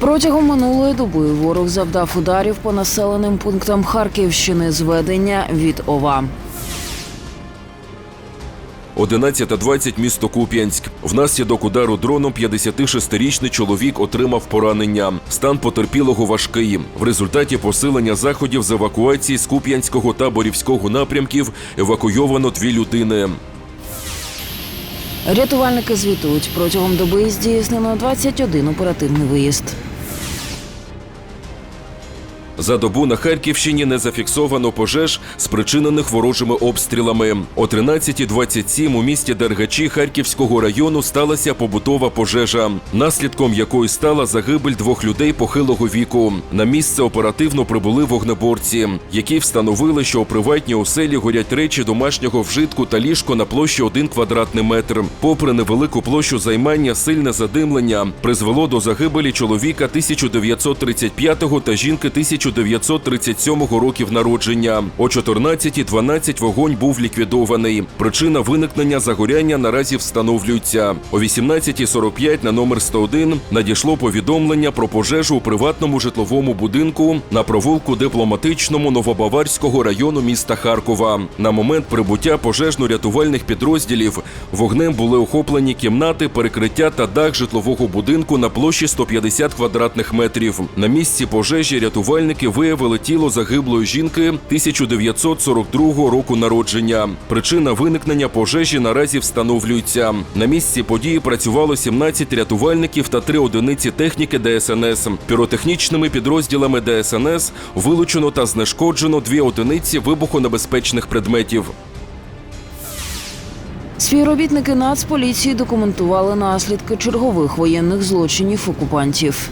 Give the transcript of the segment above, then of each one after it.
Протягом минулої доби ворог завдав ударів по населеним пунктам Харківщини зведення від ОВА. 11.20 місто Куп'янськ. Внаслідок удару дроном 56-річний чоловік отримав поранення. Стан потерпілого важкий. В результаті посилення заходів з евакуації з Куп'янського та Борівського напрямків евакуйовано дві людини. Рятувальники звітують, протягом доби здійснено 21 оперативний виїзд. За добу на Харківщині не зафіксовано пожеж, спричинених ворожими обстрілами. О 13.27 у місті Дергачі Харківського району сталася побутова пожежа, наслідком якої стала загибель двох людей похилого віку. На місце оперативно прибули вогнеборці, які встановили, що у приватній оселі горять речі домашнього вжитку та ліжко на площі 1 квадратний метр. Попри невелику площу займання, сильне задимлення призвело до загибелі чоловіка 1935 та жінки 1937 років народження. О 14.12 вогонь був ліквідований. Причина виникнення загоряння наразі встановлюється. О 18.45 на номер 101 надійшло повідомлення про пожежу у приватному житловому будинку на провулку дипломатичному Новобаварського району міста Харкова. На момент прибуття пожежно-рятувальних підрозділів вогнем були охоплені кімнати, перекриття та дах житлового будинку на площі 150 квадратних метрів. На місці пожежі рятувальники виявили тіло загиблої жінки 1942 року народження. Причина виникнення пожежі наразі встановлюється. На місці події працювало 17 рятувальників та 3 одиниці техніки ДСНС. Піротехнічними підрозділами ДСНС вилучено та знешкоджено дві одиниці вибухонебезпечних предметів. Співробітники Нацполіції документували наслідки чергових воєнних злочинів окупантів.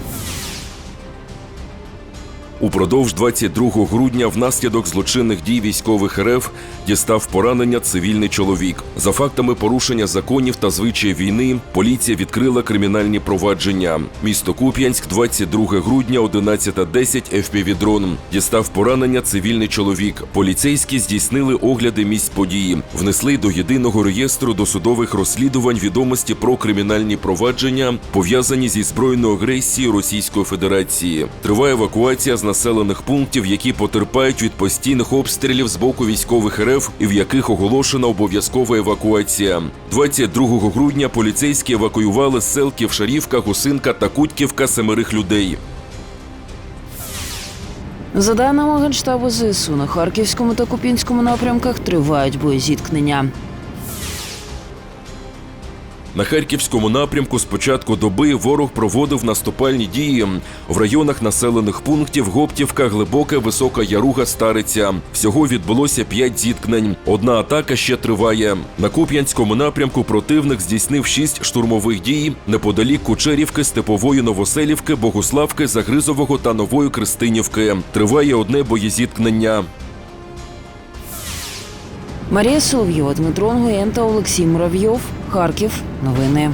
Упродовж 22 грудня внаслідок злочинних дій військових РФ дістав поранення цивільний чоловік. За фактами порушення законів та звичаїв війни поліція відкрила кримінальні провадження. Місто Куп'янськ, 22 грудня, 11.10, FPV-дрон. Дістав поранення цивільний чоловік. Поліцейські здійснили огляди місць події, внесли до єдиного реєстру досудових розслідувань відомості про кримінальні провадження, пов'язані зі збройною агресією Російської Федерації. Триває евакуація з населених пунктів, які потерпають від постійних обстрілів з боку військових РФ і в яких оголошена обов'язкова евакуація. 22 грудня поліцейські евакуювали з сел Ківшарівка, Гусинка та Кутьківка семерих людей. За даними Генштабу ЗСУ, на Харківському та Купінському напрямках тривають боєзіткнення. На харківському напрямку з початку доби ворог проводив наступальні дії в районах населених пунктів Гоптівка, Глибоке, Висока Яруга, Стариця. Всього відбулося п'ять зіткнень. Одна атака ще триває. На Куп'янському напрямку противник здійснив шість штурмових дій неподалік Кучерівки, Степової Новоселівки, Богуславки, Загризового та Нової Кристинівки. Триває одне боєзіткнення. Марія Соловйова, Дмитро Нгоєн та Олексій Муравйов. Харків. Новини.